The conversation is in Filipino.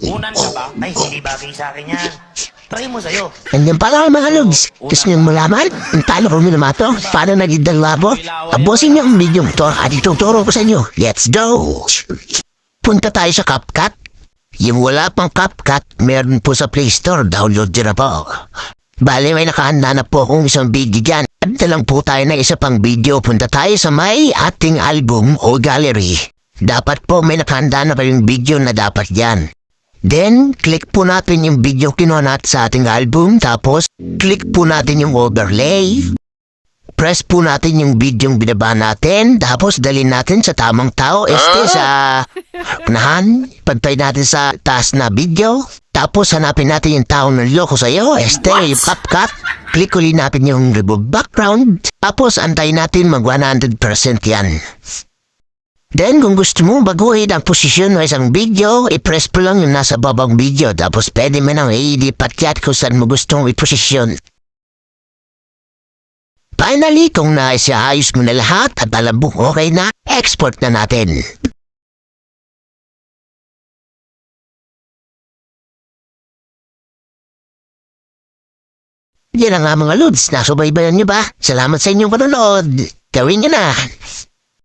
Unan ka ba? Ay, hindi bagay sa akin yan. Try mo sa'yo. Andyan pala ang mga lods. Gusto niyong malaman? Ang talo ko nila to? Paano naging dalabo? Tapusin niyo ang video to at ituturo ko sa inyo. Let's go! Punta tayo sa CapCut. Yung wala pang CapCut, meron po sa Play Store. Download nyo na po. Bale, may nakahanda na po akong isang video dyan. At lang po tayo na isa pang video. Punta tayo sa may ating album o gallery. Dapat po may nakahanda na pa yung video na dapat yan. Then, click po natin yung video kinuha natin sa ating album. Tapos, click po natin yung overlay. Press po natin yung video yung binaba natin. Tapos, dalhin natin sa tamang tao. Este sa unahan. Pagpay natin sa taas na video. Tapos, hanapin natin yung tao na loko sa'yo. Este, yung CapCut. Click ulit natin yung remove background. Tapos, antayin natin mag 100% yan. Then, kung gusto mo baguhin ang posisyon ng isang video, i-press po lang yung nasa babang video. Tapos, pwede mo nang iilipat yan kung saan mo gustong i-posisyon. Finally, kung naisiayos mo na lahat at alam mo okay na, export na natin. Yan ang mga lods. Nasubaybayan nyo ba? Salamat sa inyong panonood. Gawin nyo na.